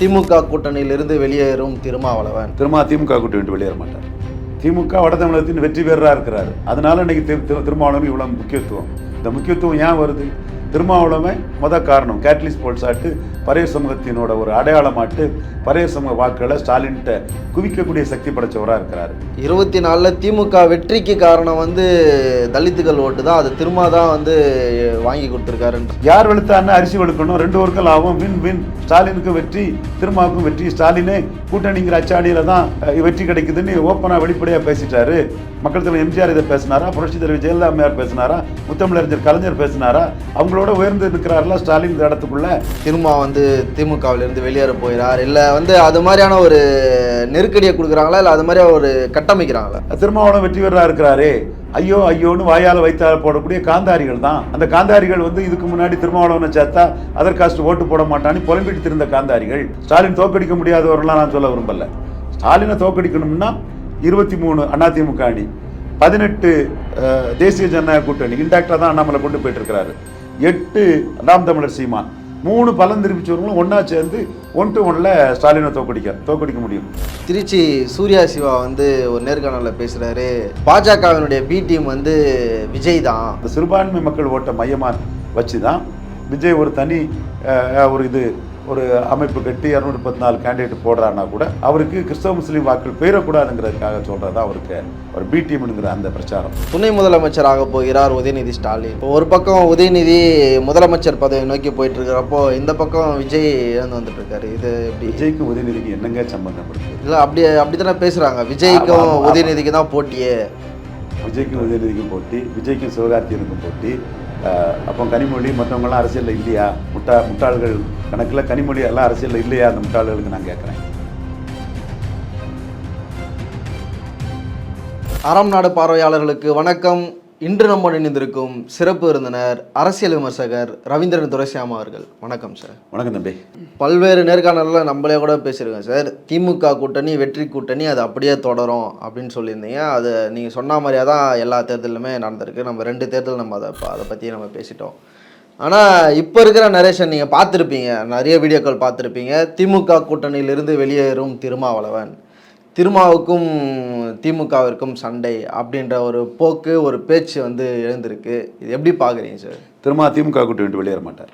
திமுக கூட்டணியிலிருந்து வெளியேறும் திருமாவளவன். திருமா திமுக கூட்டணி விட்டு வெளியேற மாட்டார். திமுக வட தமிழகத்தின் வெற்றி பெறராக இருக்கிறார். அதனால இன்னைக்கு திரு திருமாவளவன் இவ்வளோ முக்கியத்துவம். இந்த முக்கியத்துவம் ஏன் வருது? திருமாவளவன் முத காரணம். கேட்லிஸ் போல்சாட்டு பரைய சமூகத்தினோட ஒரு அடையாளமாட்டு பரைய சமூக வாக்குகளை ஸ்டாலின்கிட்ட குவிக்கக்கூடிய சக்தி படைச்சவராக இருக்கிறாரு. இருபத்தி நாலில் திமுக வெற்றிக்கு காரணம் வந்து தலித்துகள் ஓட்டு தான். அது திருமா தான் வந்து வாங்கி கொடுத்துருக்காருன்ற யார் வெளுத்தான்னு அரிசி வெளுக்கணும்? ரெண்டு ஒருக்கள் லாபம். வின் வின் ஸ்டாலினுக்கு வெற்றி திருமாவுக்கும் வெற்றி. ஸ்டாலினே கூட்டணிங்கிற அச்சாடியில தான் வெற்றி கிடைக்குதுன்னு ஓப்பனாக வெளிப்படையாக பேசிட்டாரு. மக்கள் தலைவர் எம்ஜிஆர் இதை பேசினாரா? புரட்சி தலைவர் ஜெயலலிதா அம்மையார் பேசினாரா? முத்தமிழறிஞர் கலைஞர் பேசினாரா? அவங்களோட உயர்ந்து இருக்கிறார்ல ஸ்டாலின் இந்த இடத்துக்குள்ள? திருமா வந்து திமுகவிலிருந்து வெளியேற போகிறார் இல்லை வந்து அது மாதிரியான ஒரு நெருக்கடியை கொடுக்குறாங்களா? இல்லை அது மாதிரி ஒரு கட்டமைக்கிறாங்களா? திருமாவளவன் வெற்றி பெறா இருக்கிறாரே. ஐயோ ஐயோன்னு வாயால் வைத்தால் போடக்கூடிய காந்தாரிகள் தான். அந்த காந்தாரிகள் வந்து இதுக்கு முன்னாடி திருமாவளவனை சேர்த்தா அதர் காஸ்ட் ஓட்டு போட மாட்டான்னு புலம்பிட்டு திருந்த காந்தாரிகள். ஸ்டாலின் தோக்கடிக்க முடியாதவரெல்லாம் நான் சொல்ல விரும்பல. ஸ்டாலினை தோக்கடிக்கணும்னா இருபத்தி மூணு அதிமுக அணி பதினெட்டு தேசிய ஜனநாயக கூட்டணி இன்டாக்டாக தான் அண்ணாமலை கொண்டு போயிட்டு இருக்கிறாரு. எட்டு நாம் தமிழர் சீமான். மூணு பலன் திருப்பிச்சவர்களும் ஒன்றா சேர்ந்து ஒன் டு ஒன்ல ஸ்டாலினை தோக்கடிக்க தோக்கடிக்க முடியும். திருச்சி சூர்யா சிவா வந்து ஒரு நேர்காணலில் பேசுகிறாரு பாஜகவினுடைய பி டீம் வந்து விஜய் தான் அந்த சிறுபான்மை மக்கள் ஓட்ட மையமாக வச்சு தான் விஜய் ஒரு தனி ஒரு இது ஒரு அமைப்பு கட்டி இரநூத்தி முப்பத்தி நாலு கேண்டிடேட் போடுறாருன்னா கூட அவருக்கு கிறிஸ்தவ முஸ்லீம் வாக்கள் போயிடக்கூடாதுங்கிறதுக்காக சொல்கிறது அவருக்கு ஒரு பி டீம்னுங்கிற அந்த பிரச்சாரம். துணை முதலமைச்சராக போகிறார் உதயநிதி ஸ்டாலின். இப்போ ஒரு பக்கம் உதயநிதி முதலமைச்சர் பதவி நோக்கி போயிட்டு இருக்கிறப்போ இந்த பக்கம் விஜய் இழந்து வந்துட்டு இருக்காரு இது எப்படி? விஜய்க்கும் உதயநிதிக்கும் என்னங்க சம்பந்தம் இருக்கு? இல்லை அப்படி அப்படித்தானே பேசுறாங்க. விஜய்க்கும். உதயநிதிக்கு தான் போட்டியே. விஜய்க்கும் உதயநிதிக்கும் போட்டி விஜய்க்கும் சிவகார்த்தியனுக்கும் போட்டி. அப்போ கனிமொழி மற்றவங்களாம் அரசியலில் இல்லையா? முட்டா முட்டாள்கள் கணக்கில் கனிமொழி எல்லாம் அரசியலில் இல்லையா? அந்த முட்டாள்களுக்கு நான் கேட்குறேன். அறம் நாடு பார்வையாளர்களுக்கு வணக்கம். இன்று நம்ம இணைந்திருக்கும் சிறப்பு விருந்தினர் அரசியல் விமர்சகர் ரவீந்திரன் துரைசாமி அவர்கள். வணக்கம் சார் வணக்கம் தம்பி. பல்வேறு நேர்காணலில் நம்மளே கூட பேசியிருக்கோம் சார் திமுக கூட்டணி வெற்றி கூட்டணி அது அப்படியே தொடரும் அப்படின்னு சொல்லியிருந்தீங்க. அது நீங்கள் சொன்ன மாதிரியே தான் எல்லா தேர்தலுமே நடந்திருக்கு. நம்ம ரெண்டு தேர்தல் நம்ம அதை அதை பற்றி நம்ம பேசிட்டோம். ஆனால் இப்போ இருக்கிற நரேஷன் நீங்கள் பார்த்துருப்பீங்க. நிறைய வீடியோக்கள் பார்த்துருப்பீங்க. திமுக கூட்டணியிலிருந்து வெளியேறும் திருமாவளவன். திருமாவுக்கும் திமுகவிற்கும் சண்டை அப்படின்ற ஒரு போக்கு ஒரு பேச்சு வந்து எழுந்திருக்கு. இது எப்படி பார்க்குறீங்க சார்? திருமா திமுக கூட்டி விட்டு வெளியேற மாட்டார்.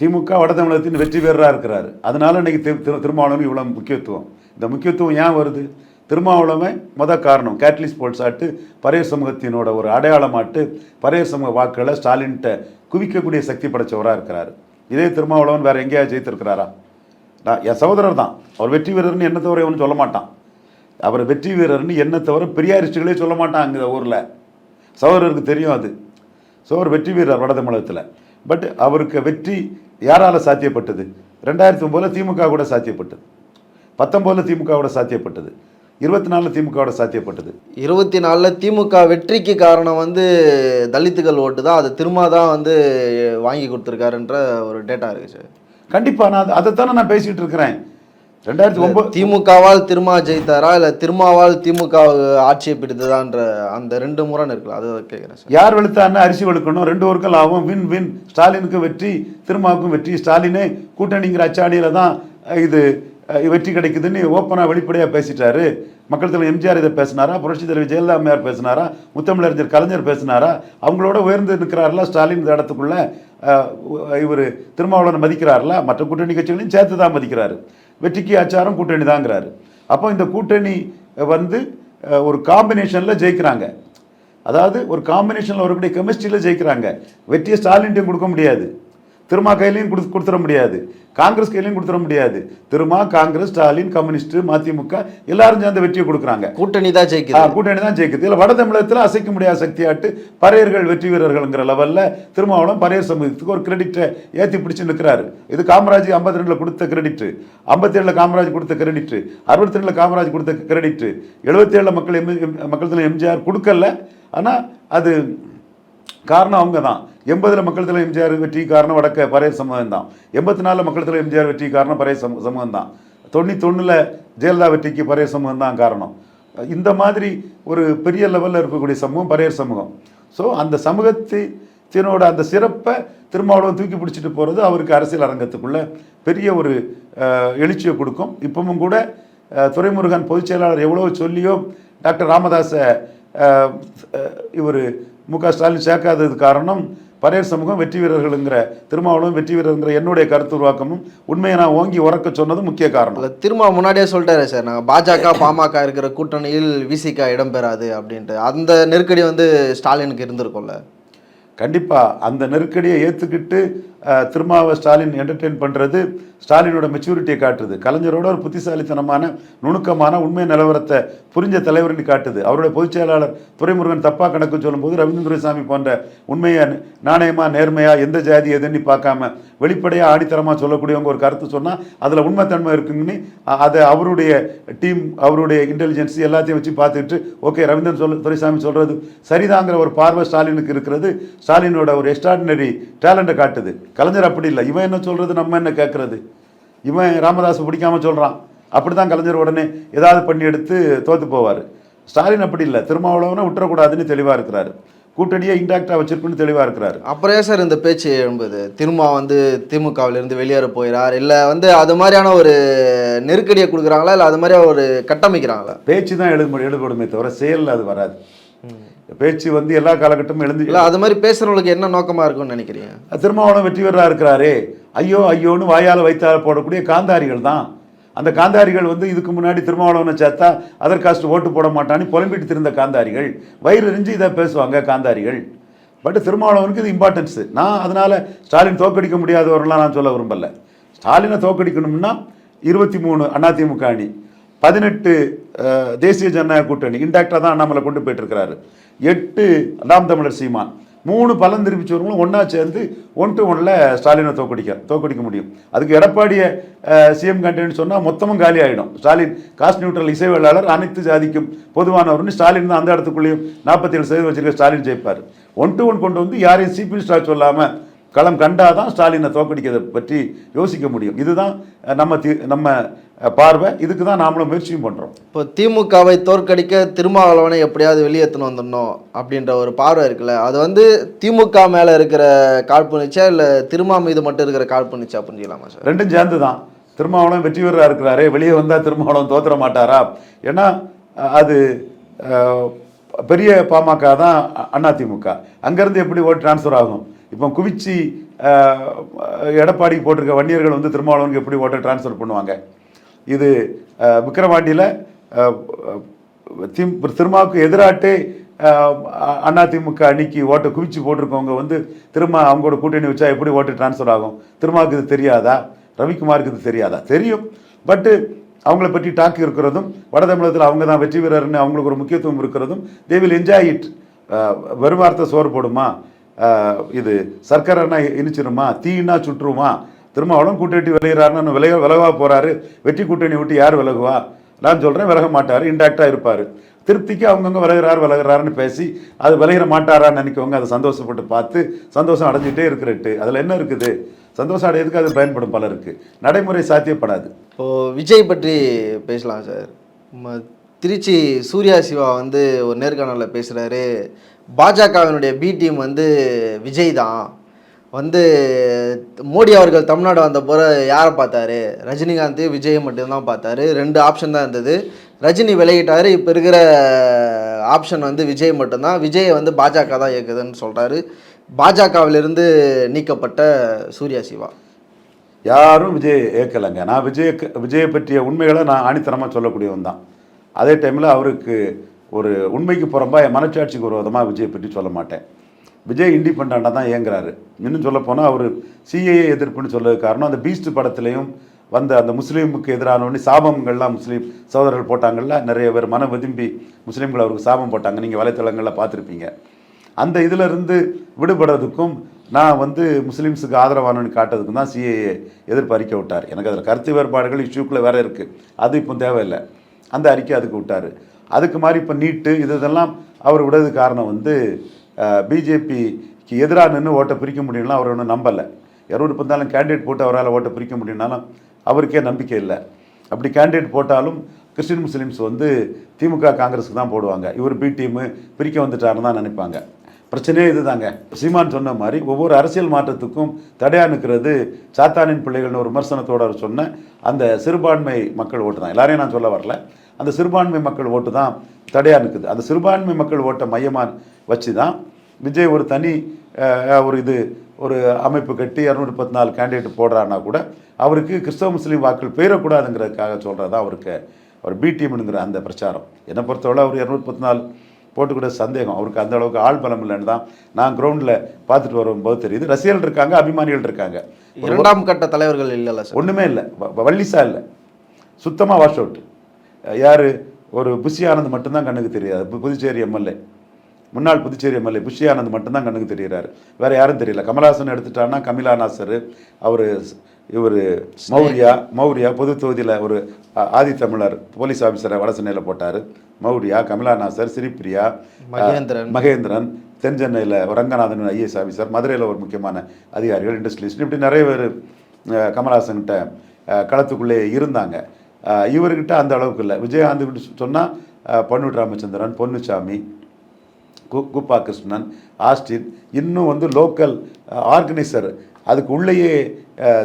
திமுக வட தமிழகத்தின் வெற்றி பெறராக இருக்கிறார். அதனால இன்னைக்கு திரு திரு- திருமாவளவன் இவ்வளோ முக்கியத்துவம். இந்த முக்கியத்துவம் ஏன் வருது? திருமாவளவன் மொத காரணம் கேட்லிஸ் ஆட்டு பரைய சமூகத்தினோட ஒரு அடையாளமாட்டு பரைய சமூக வாக்குகளை ஸ்டாலின்கிட்ட குவிக்கக்கூடிய சக்தி படைச்சவராக இருக்கிறார். இதே திருமாவளவன் வேற எங்கேயாவது ஜெயித்திருக்கிறாரா? நான் என் சகோதரர் தான். அவர் வெற்றி வீரர்னு என்ன தவிர எவனும் சொல்ல மாட்டான். அவர் வெற்றி வீரர்னு என்ன தவிர பெரியாரிஸ்டுகளே சொல்ல மாட்டான் அங்கே ஊரில். சகோதரருக்கு தெரியும் அது. ஸோ அவர் வெற்றி வீரர் வட தமிழகத்தில். பட் அவருக்கு வெற்றி யாரால் சாத்தியப்பட்டது? ரெண்டாயிரத்தி ஒம்போதில் திமுக கூட சாத்தியப்பட்டது. பத்தொம்போதில் திமுகவோட சாத்தியப்பட்டது. இருபத்தி நாலில் திமுகவோட சாத்தியப்பட்டது. இருபத்தி நாலில் திமுக வெற்றிக்கு காரணம் வந்து தலித்துகள் ஓட்டு தான். அது திரும்ப தான் வந்து வாங்கி கொடுத்துருக்காருன்ற ஒரு டேட்டா இருக்குது சார் கண்டிப்பாக நான் அதை- அதைத்தானே நான் பேசிகிட்டு இருக்கிறேன். ரெண்டாயிரத்தி ஒம்பது திமுகவால் திருமா ஜெயித்தாரா? இல்லை திருமாவால் திமுக ஆட்சியை பிடித்ததான்ற அந்த ரெண்டு முரண் இருக்குல்ல அதை கேட்குறேன் யார் வெளுத்தான்னு அரிசி வெளுக்கணும்? ரெண்டு ஒருக்கள் லாபம் வின் வின். ஸ்டாலினுக்கு வெற்றி திருமாவுக்கும் வெற்றி. ஸ்டாலினே கூட்டணிங்கிற அச்சாடியில தான் இது வெற்றி கிடைக்குதுன்னு ஓப்பனாக வெளிப்படையாக பேசிட்டாரு. மக்கள் தலைவர் எம்ஜிஆர் இதை பேசினாரா? புரட்சி தலைவர் ஜெயலலிதா அம்மையார் பேசினாரா? முத்தமிழறிஞர் கலைஞர் பேசினாரா? அவங்களோட உயர்ந்து நிற்கிறாருல ஸ்டாலின் இந்த இடத்துக்குள்ள இவர் திருமாவளவன் மதிக்கிறாரா மற்ற கூட்டணி கட்சிகளையும் சேர்த்து தான் மதிக்கிறாரு. வெற்றிக்கு அச்சாரம் கூட்டணி தாங்கிறாரு அப்போ இந்த கூட்டணி வந்து ஒரு காம்பினேஷனில் ஜெயிக்கிறாங்க. அதாவது ஒரு காம்பினேஷனில் வரக்கூடிய கெமிஸ்ட்ரியில் ஜெயிக்கிறாங்க. வெற்றியை ஸ்டாலின்ட்டையும் கொடுக்க முடியாது. திருமா கையிலையும் கொடு கொடுத்துட முடியாது. காங்கிரஸ் கையிலையும் கொடுத்துட முடியாது. திருமா காங்கிரஸ் ஸ்டாலின் கம்யூனிஸ்ட் மதிமுக எல்லாரும் சேர்ந்து வெற்றியை கொடுக்குறாங்க. கூட்டணி தான் ஜெயிக்குது. கூட்டணி தான் ஜெயிக்குது. இல்லை வட தமிழகத்தில் அசைக்க முடியாத சக்தியாட்டு பறையர்கள் வெற்றி வீரர்கள்ங்கிற லெவலில் திருமாவளம் பறையர் சமூகத்துக்கு ஒரு கிரெடிட்டை ஏற்றி பிடிச்சு நிற்கிறாரு இது காமராஜ் ஐம்பத்தி ரெண்டில் கொடுத்த கிரெடிட்டு ஐம்பத்தேழில் காமராஜ் கொடுத்த கிரெடிட்டு அறுபத்தி ரெண்டில் காமராஜ் கொடுத்த கிரெடிட்டு எழுபத்தேழில் மக்கள் எம் மக்கள் எம்ஜிஆர் கொடுக்கல. ஆனால் அது காரணம் அவங்க தான் எண்பதில் மக்கள் தலைவர் எம்ஜிஆர் வெற்றி காரணம் வடக்க பறையர் சமூகம் தான் எண்பத்தி நாலில் மக்கள் தலைவர் எம்ஜிஆர் வெற்றி காரணம் பறையர் சம சமூகம் தான் தொண்ணூத்தொன்னில் ஜெயலலிதா வெற்றிக்கு பறையர் சமூகம் தான் காரணம். இந்த மாதிரி ஒரு பெரிய லெவலில் இருக்கக்கூடிய சமூகம் பறையர் சமூகம். ஸோ அந்த சமூகத்தை அந்த சிறப்பை திருமாவளவன் தூக்கி பிடிச்சிட்டு போகிறது அவருக்கு அரசியல் அரங்கத்துக்குள்ள பெரிய ஒரு எழுச்சியை கொடுக்கும். இப்பவும் கூட துரைமுருகன் பொதுச் செயலாளர் எவ்வளோ சொல்லியோ டாக்டர் ராமதாஸை இவர் மு க ஸ்டாலின் சேர்க்காதது காரணம் பரையர் சமூகம் வெற்றி வீரர்களுங்கிற திருமாவளவன் வெற்றி வீரருங்கிற என்னுடைய கருத்து உருவாக்கமும் உண்மையை நான் ஓங்கி உறக்க சொன்னதும் முக்கிய காரணம். திரும்ப முன்னாடியே சொல்லிட்டாரு சார் நாங்கள் பாஜக பாமக இருக்கிற கூட்டணியில் விசிக இடம்பெறாது அப்படின்ட்டு. அந்த நெருக்கடி வந்து ஸ்டாலினுக்கு இருந்திருக்கும்ல? கண்டிப்பாக அந்த நெருக்கடியை ஏற்றுக்கிட்டு திருமாவை ஸ்டாலின் என்டர்டெயின் பண்ணுறது ஸ்டாலினோட மெச்சூரிட்டியை காட்டுது கலைஞரோட ஒரு புத்திசாலித்தனமான நுணுக்கமான உண்மை நிலவரத்தை புரிஞ்ச தலைவர்னு காட்டுது. அவருடைய பொதுச் செயலாளர் துரைமுருகன் தப்பாக கணக்கு சொல்லும்போது ரவீந்திர துரைசாமி போன்ற உண்மையை நாணயமாக நேர்மையாக எந்த ஜாதி எதுன்னு பார்க்காம வெளிப்படையாக ஆடித்தரமாக சொல்லக்கூடியவங்க ஒரு கருத்து சொன்னால் அதில் உண்மைத்தன்மை இருக்குங்கன்னு அதை அவருடைய டீம் அவருடைய இன்டெலிஜென்ஸ் எல்லாத்தையும் வச்சு பார்த்துட்டு ஓகே ரவீந்திரன் சொல் துரைசாமி சொல்கிறது சரிதாங்கிற ஒரு பார்வை ஸ்டாலினுக்கு இருக்கிறது. ஸ்டாலினோட ஒரு எக்ஸ்ட்ராடினரி டேலண்ட்டை காட்டுது. கலைஞர் அப்படி இல்லை. இவன் என்ன சொல்கிறது நம்ம என்ன கேட்குறது இவன் ராமதாஸ் பிடிக்காம சொல்கிறான் அப்படி தான் கலைஞர் உடனே ஏதாவது பண்ணி எடுத்து தோத்து போவார். ஸ்டாலின் அப்படி இல்லை. திருமாவளவனை விட்டுறக்கூடாதுன்னு தெளிவாக இருக்கிறாரு. கூட்டணியை இன்டாக்டாக வச்சிருக்குன்னு தெளிவாக இருக்கிறாரு. அப்புறம் சார் இந்த பேச்சு எழும்புது திரும்ப வந்து திமுகவிலிருந்து வெளியேற போயிறார் இல்லை வந்து அது மாதிரியான ஒரு நெருக்கடியை கொடுக்குறாங்களா இல்லை அது மாதிரி ஒரு கட்டமைக்கிறாங்களா? பேச்சு தான் எழுத எழுதப்படுமே தவிர செயலில் அது வராது. பேச்சு வந்து எல்லா காலகட்டமும் எழுந்து இல்லை அது மாதிரி பேசுகிறவங்களுக்கு என்ன நோக்கமாக இருக்கும்னு நினைக்கிறீங்க? திருமாவளவன் வெற்றி பெறா இருக்கிறாரே. ஐயோ ஐயோன்னு வாயால் வைத்தால் போடக்கூடிய காந்தாரிகள் தான். அந்த காந்தாரிகள் வந்து இதுக்கு முன்னாடி திருமாவளவனை சேர்த்தா அதர் காஸ்ட் ஓட்டு போட மாட்டான்னு புலம்பிட்டு திருந்த காந்தாரிகள். வயிறு எரிஞ்சு இதை பேசுவாங்க காந்தாரிகள். பட் திருமாவளவனுக்கு இது இம்பார்ட்டன்ஸு நான் அதனால் ஸ்டாலின் தோக்கடிக்க முடியாதவர்களாம் நான் சொல்ல விரும்பல. ஸ்டாலினை தோக்கடிக்கணும்னா இருபத்தி மூணு அதிமுக அணி பதினெட்டு தேசிய ஜனநாயக கூட்டணி இன்டாக்டாக தான் அண்ணாமலை கொண்டு போயிட்டு இருக்கிறாரு. எட்டு நாம் தமிழர் சீமான். மூணு பலன் திருப்பிச்சவர்களும் ஒன்றா சேர்ந்து ஒன் டு ஒன்ல ஸ்டாலினை தோக்கடிக்க தோக்கடிக்க முடியும். அதுக்கு எடப்பாடியை சிஎம் கண்டேன்னு சொன்னால் மொத்தமும் காலி ஆகிடும் ஸ்டாலின் காஸ்ட் நியூட்ரல் இசைவேளாளர் அனைத்து ஜாதிக்கும் பொதுவானவர்னு ஸ்டாலின் தான் அந்த இடத்துக்குள்ளேயும் நாற்பத்தேழு சதவீதம் வச்சிருக்க ஸ்டாலின் ஜெயிப்பார். ஒன் டு ஒன் கொண்டு வந்து யாரையும் சிபி ஸ்டார் சொல்லாமல் களம் கண்டாதான் ஸ்டாலினை தோக்கடிக்கிறதை பற்றி யோசிக்க முடியும். இதுதான் நம்ம தி- நம்ம பார்வை. இதுக்கு தான் நாமளும் முயற்சியும் பண்ணுறோம் இப்போ திமுகவை தோற்கடிக்க திருமாவளவனை எப்படியாவது வெளியேற்றணும் வந்துடணும் அப்படின்ற ஒரு பார்வை இருக்குல்ல? அது வந்து திமுக மேலே இருக்கிற காழ்ப்புணர்ச்சியா இல்லை திருமா மீது மட்டும் இருக்கிற காழ்ப்புணர்ச்சியா புரிஞ்சுக்கலாமா சார்? ரெண்டும் சேர்ந்து தான் திருமாவளவன் வெற்றி பெறா இருக்கிறாரே. வெளியே வந்தால் திருமாவளவன் தோத்துற மாட்டாரா? ஏன்னா அது பெரிய பாமக தான் அதிமுக அங்கேருந்து எப்படி ஓட்டு ட்ரான்ஸ்ஃபர் ஆகும்? இப்போ குவிச்சி எடப்பாடி எடப்பாடிக்கு போட்டிருக்க வன்னியர்கள் வந்து திருமாவளவனுக்கு எப்படி ஓட்டை ட்ரான்ஸ்ஃபர் பண்ணுவாங்க? இது விக்ரவாண்டியில் திம் திருமாவுக்கு எதிராட்டே அதிமுக அணிக்கு ஓட்டை குவிச்சு போட்டிருக்கவங்க வந்து திரும்ப அவங்களோட கூட்டணி வச்சா எப்படி ஓட்டு ட்ரான்ஸ்ஃபர் ஆகும்? திருமாவுக்கு இது தெரியாதா? ரவிக்குமாருக்கு இது தெரியாதா? தெரியும். பட்டு அவங்கள பற்றி டாக் இருக்கிறதும் வட தமிழகத்தில் அவங்க தான் வெற்றி வீரர்னு அவங்களுக்கு ஒரு முக்கியத்துவம் இருக்கிறதும் தே வில் என்ஜாய் இட் வெறும் வார்த்தை சோறு போடுமா? இது சர்க்கரைனா இனிச்சிருமா? தீனா சுற்றுமா? திருமாவளம் கூட்டணி விளையிறாருன்னு விலக விலகவா போகிறாரு வெற்றி கூட்டணி விட்டு யார் விலகுவா? நான் சொல்கிறேன் விலக மாட்டார் இன்டாக்டாக இருப்பார். திருப்திக்கு அவங்கவுங்க விலகிறார் விலகிறாருன்னு பேசி அது விலகிற மாட்டாரான்னு நினைக்கவங்க அதை சந்தோஷப்பட்டு பார்த்து சந்தோஷம் அடைஞ்சிட்டே இருக்கிறட்டு. அதில் என்ன இருக்குது? சந்தோஷம் அடையிறதுக்கு அது பயன்படும் பலருக்கு நடைமுறை சாத்தியப்படாது. இப்போது விஜய் பற்றி பேசலாம் சார். திருச்சி சூர்யா சிவா வந்து ஒரு நேர்காணலில் பேசுகிறாரு பாஜகவினுடைய பி டீம் வந்து விஜய் தான். வந்து மோடி அவர்கள் தமிழ்நாடு வந்த போகிற யாரை பார்த்தாரு? ரஜினிகாந்த் விஜயை மட்டும்தான் பார்த்தாரு. ரெண்டு ஆப்ஷன் தான் இருந்தது. ரஜினி விலகிட்டார். இப்போ இருக்கிற ஆப்ஷன் வந்து விஜய் மட்டும்தான் விஜயை வந்து பாஜக தான் இயக்குதுன்னு சொல்கிறாரு பாஜகவிலிருந்து நீக்கப்பட்ட சூர்யா சிவா. யாரும் விஜய் ஏற்கலைங்க. நான் விஜய விஜயை பற்றிய உண்மைகளை நான் ஆணித்தனமாக சொல்லக்கூடியவன் தான். அதே டைமில் அவருக்கு ஒரு உண்மைக்கு புறம்பா என் மனச்சாட்சிக்கு விரோதமாக விஜயை பற்றி சொல்ல மாட்டேன். விஜய் இண்டிபெண்டாக தான் இயங்குறாரு. இன்னும் சொல்லப்போனால் அவர் சிஏஏ எதிர்ப்புன்னு சொல்றது காரணம் அந்த பீஸ்ட் படத்துலையும் வந்த அந்த முஸ்லீமுக்கு எதிரானவனே சாபங்கள்லாம் முஸ்லீம் சகோதரர்கள் போட்டாங்கள்ல நிறைய பேர் மன விரும்பி முஸ்லீம்கள் அவருக்கு சாபம் போட்டாங்க. நீங்கள் வலைத்தளங்களில் பார்த்துருப்பீங்க. அந்த இதிலிருந்து விடுபடுறதுக்கும் நான் வந்து முஸ்லீம்ஸுக்கு ஆதரவானு காட்டுறதுக்கும் தான் சிஏஏ எதிர்ப்பு அறிக்கை விட்டார். எனக்கு அதில் கருத்து வேறுபாடுகள் இஷ்யூக்குள்ளே வேறு இருக்குது அது இப்போ தேவையில்லை. அந்த அறிக்கை அதுக்கு விட்டார். அதுக்கு மாதிரி இப்போ நீட்டு இது இதெல்லாம் அவர் விடது காரணம் வந்து பிஜேபிக்கு எதிராக நின்று ஓட்டை பிரிக்க முடியும்னா அவர் ஒன்றும் நம்பலை. யாரும் இருந்தாலும் கேண்டிடேட் போட்டு அவரால் ஓட்டை பிரிக்க முடியும்னாலும் அவருக்கே நம்பிக்கை இல்லை. அப்படி கேண்டிடேட் போட்டாலும் கிறிஸ்டின் முஸ்லீம்ஸ் வந்து திமுக காங்கிரஸுக்கு தான் போடுவாங்க. இவர் பி டீமு பிரிக்க வந்துட்டாருன்னு தான் நினைப்பாங்க. பிரச்சனையே இதுதாங்க. சீமான் சொன்ன மாதிரி ஒவ்வொரு அரசியல் மாற்றத்துக்கும் தடையாக நிற்கிறது சாத்தானின் பிள்ளைகள்னு ஒரு விமர்சனத்தோடு அவர் சொன்ன அந்த சிறுபான்மை மக்கள் ஓட்டு தான். எல்லாரையும் நான் சொல்ல வரல. அந்த சிறுபான்மை மக்கள் ஓட்டு தான் தடையா நிற்குது அந்த சிறுபான்மை மக்கள் ஓட்டை மையமாக வச்சு தான் விஜய் ஒரு தனி ஒரு இது ஒரு அமைப்பு கட்டி இரநூத்தி பத்து நாலு கேண்டிடேட் போடுறாருன்னா கூட அவருக்கு கிறிஸ்தவ முஸ்லீம் வாக்கள் போயிடக்கூடாதுங்கிறதுக்காக சொல்கிறது தான் அவருக்கு அவர் பிடிஎம்னுங்கிற அந்த பிரச்சாரம். என்னை பொறுத்தவரை அவர் இரநூத்தி பத்து நாலு போட்டுக்கூட சந்தேகம். அவருக்கு அந்த அளவுக்கு ஆள் பலம் இல்லைன்னு தான் நான் கிரவுண்டில் பார்த்துட்டு வரும்போது தெரியுது. ரசிகர்கள் இருக்காங்க அபிமானிகள் இருக்காங்க. இரண்டாம் கட்ட தலைவர்கள் இல்லைல்ல ஒன்றுமே இல்லை. வள்ளிசா இல்லை. சுத்தமாக வாஷ் அவுட் யார்? ஒரு புஷி ஆனந்த் மட்டும்தான் கண்ணுக்கு தெரியாது. புதுச்சேரி எம்எல்ஏ. முன்னாள் புதுச்சேரி எம்எல்ஏ புஷி ஆனந்த் மட்டும்தான் கண்ணுக்கு தெரிகிறாரு வேற யாரும் தெரியல. கமலஹாசன் எடுத்துட்டான்னா கமிலா நாசர் அவர் இவர் மௌரியா மௌரியா பொது தொகுதியில் ஒரு ஆதித்தமிழர் போலீஸ் ஆஃபீஸரை வட சென்னையில் போட்டார். மௌரியா கமலா நாசர் சிரிப்பிரியா மகேந்திரன். மகேந்திரன் தென் சென்னையில் ரங்கநாதன் ஐஏஎஸ் ஆஃபீஸர் மதுரையில் ஒரு முக்கியமான அதிகாரிகள் இண்டஸ்ட்ரியலிஸ்ட். இப்படி நிறைய பேர் கமலஹாசன்கிட்ட களத்துக்குள்ளே இருந்தாங்க. இவர்கிட்ட அந்த அளவுக்கு இல்லை. விஜயகாந்த் சொன்னால் பொன்னுட் ராமச்சந்திரன் பொன்னுச்சாமி கு குப்பா கிருஷ்ணன் ஆஸ்டின் இன்னும் வந்து லோக்கல் ஆர்கனைசர். அதுக்கு உள்ளேயே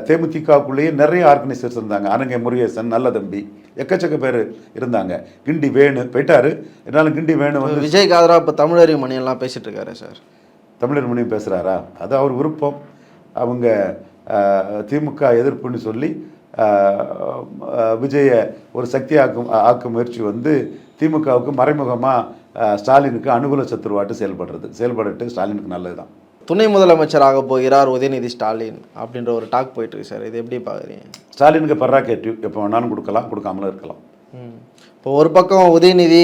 தேமுதிகவுக்குள்ளேயே நிறைய ஆர்கனைசர்ஸ் இருந்தாங்க. அனங்கை முருகேசன் நல்ல தம்பி எக்கச்சக்க பேர் இருந்தாங்க. கிண்டி வேணு போயிட்டாரு. இருந்தாலும் கிண்டி வேணு வந்து விஜய்க்கு ஆதரவா இப்போ தமிழறி மணி எல்லாம் பேசிட்டு இருக்காரு சார். தமிழர் மொழியும் பேசுகிறாரா அது அவர் விருப்பம். அவங்க திமுக எதிர்ப்புன்னு சொல்லி விஜயை ஒரு சக்தி ஆக்கும் ஆக்கும் முயற்சி வந்து திமுகவுக்கு மறைமுகமாக ஸ்டாலினுக்கு அனுகூல சத்துருவாட்டு செயல்படுறது. செயல்படுட்டு ஸ்டாலினுக்கு நல்லது தான் துணை முதலமைச்சராக போகிறார் உதயநிதி ஸ்டாலின் அப்படின்ற ஒரு டாக் போயிட்டு இருக்கு சார். இது எப்படி பார்க்குறீங்க? ஸ்டாலினுக்கு பர்ராக்கேட்டிவ் எப்போ வேணாலும் கொடுக்கலாம் கொடுக்காமலும் இருக்கலாம். இப்போ ஒரு பக்கம் உதயநிதி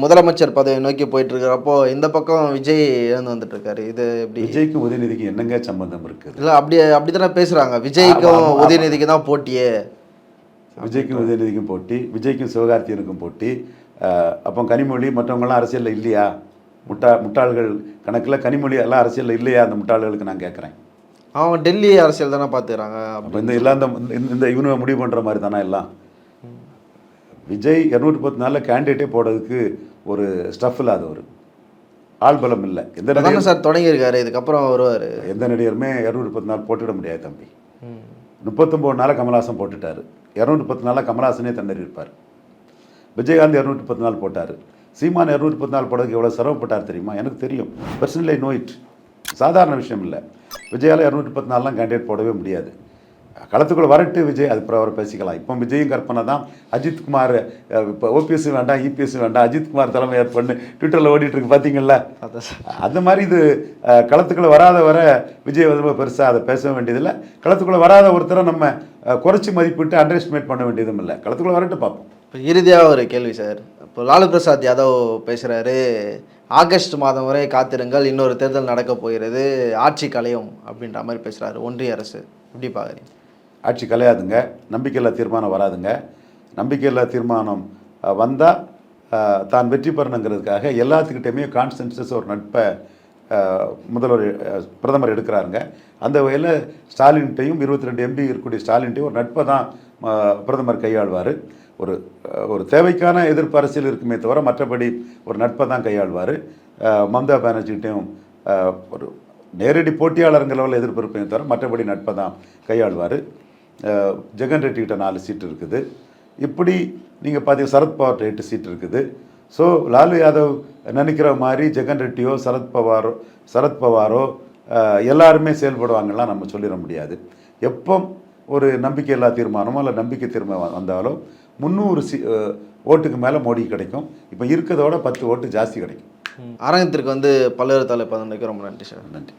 முதலமைச்சர் பதவி நோக்கி போயிட்டு இருக்கிறப்போ இந்த பக்கம் விஜய் இழந்து வந்துட்டு இருக்காரு இது எப்படி? விஜய்க்கும் உதயநிதிக்கும் என்னங்க சம்பந்தம் இருக்குது இல்ல அப்படி அப்படித்தானே பேசுறாங்க. விஜய்க்கும் உதயநிதிக்கு தான் போட்டியே. விஜய்க்கும் உதயநிதிக்கும் போட்டி விஜய்க்கும் சிவகார்த்தியனுக்கும் போட்டி. அப்போ கனிமொழி மற்றவங்களாம் அரசியலில் இல்லையா? முட்டா முட்டாள்கள் கணக்கில் கனிமொழி எல்லாம் அரசியலில் இல்லையா? அந்த முட்டாள்களுக்கு நான் கேட்குறேன் அவங்க டெல்லி அரசியல் தானே பார்த்துக்கிறாங்க அப்போ இந்த எல்லாம் இந்த இந்த- இந்த இவனுவை முடிவு பண்ணுற மாதிரி தானே எல்லாம்? விஜய் இரநூத்தி பத்து நாளில் கேண்டிடேட்டே போடுறதுக்கு ஒரு ஸ்டஃப் இல்லாத ஒரு ஆள் பலம் இல்லை. எந்த நடிகர் சார் தொடங்கியிருக்காரு இதுக்கப்புறம் வருவார். எந்த நடிகருமே இரநூத்தி பத்து நாள் போட்டுவிட முடியாது தம்பி. முப்பத்தொம்போது நாளில் கமல்ஹாசன் போட்டுட்டாரு. இரநூத்தி பத்து நாளில் கமல்ஹாசனே இருப்பார் விஜயகாந்த் இரநூத்தி பத்து நாள் போட்டார். சீமான் இரநூத்தி பத்து நாள் போடுறதுக்கு எவ்வளோ சிரமப்பட்டார் தெரியுமா? எனக்கு தெரியும். பர்சனலி நோ இட் சாதாரண விஷயம் இல்லை. விஜயால் இரநூத்தி பத்து நாள்லாம் கேண்டிடேட் போடவே முடியாது. களத்துக்குள்ள வரட்டு விஜய். அது அப்புறம் அவர் பேசிக்கலாம். இப்போ விஜயும் கற்பனை தான். அஜித் குமார் அஹ், இப்போ ஓபிஎஸ் வேண்டாம் இபிஎஸ் வேண்டாம். அஜித் குமார் தலைமை ஏற்பண்ணு ட்விட்டரில் ஓடிட்டு இருக்கு பார்த்தீங்களா அந்த மாதிரி இது களத்துக்குள்ள வராத வர விஜய் வந்து பெருசாக அதை பேச வேண்டியதில்லை. களத்துக்குள்ள வராத ஒருத்தரை நம்ம குறைச்சி மதிப்பிட்டு அண்டர் எஸ்டிமேட் பண்ண வேண்டியதும் இல்லை. களத்துக்குள்ள வரட்டு பார்ப்போம். இப்போ இறுதியாக ஒரு கேள்வி சார். இப்போ லாலு பிரசாத் யாதவ் பேசுகிறாரு ஆகஸ்ட் மாதம் வரை காத்திருங்கள். இன்னொரு தேர்தல் நடக்க போகிறது. ஆட்சி கலையும் அப்படின்ற மாதிரி பேசுகிறாரு ஒன்றிய அரசு. எப்படி பார்க்குறீங்க? ஆட்சி கலையாதுங்க. நம்பிக்கையில்லா தீர்மானம் வராதுங்க. நம்பிக்கையில்லா தீர்மானம் வந்தால் தான் வெற்றி பெறணுங்கிறதுக்காக எல்லாத்துக்கிட்டையுமே கான்ஸ்டன்சஸ் ஒரு நட்பை முதல்வர் பிரதமர் எடுக்கிறாருங்க. அந்த வகையில் ஸ்டாலின்கிட்டையும் இருபத்தி ரெண்டு எம்பி இருக்கக்கூடிய ஸ்டாலின்ட்டையும் ஒரு நட்பை தான் பிரதமர் கையாள்வார். ஒரு ஒரு தேவைக்கான எதிர்ப்பு அரசியல் இருக்குமே தவிர மற்றபடி ஒரு நட்பை தான் கையாள்வார். மம்தா பானர்ஜிகிட்டையும் ஒரு நேரடி போட்டியாளருங்கிற லெவலில் எதிர்ப்பு இருப்பேன் தவிர மற்றபடி நட்பை தான் கையாள்வார். ஜெகன் ரெட்டிகிட்ட நாலு சீட் இருக்குது. இப்படி நீங்கள் பார்த்தீங்க சரத்பவார்கிட்ட எட்டு சீட் இருக்குது. ஸோ லாலு யாதவ் நினைக்கிற மாதிரி ஜெகன் ரெட்டியோ சரத்பவாரோ சரத்பவாரோ எல்லாருமே செயல்படுவாங்கலாம் நம்ம சொல்லிட முடியாது. எப்போ ஒரு நம்பிக்கையில்லா தீர்மானமோ இல்லை நம்பிக்கை தீர்மானம் வந்தாலும் முந்நூறு சி ஓட்டுக்கு மேலே மோடி கிடைக்கும். இப்போ இருக்கிறதோட பத்து ஓட்டு ஜாஸ்தி கிடைக்கும். அரங்கத்திற்கு வந்து பல்வேறு தலைப்பு ரொம்ப நன்றி சார். நன்றி.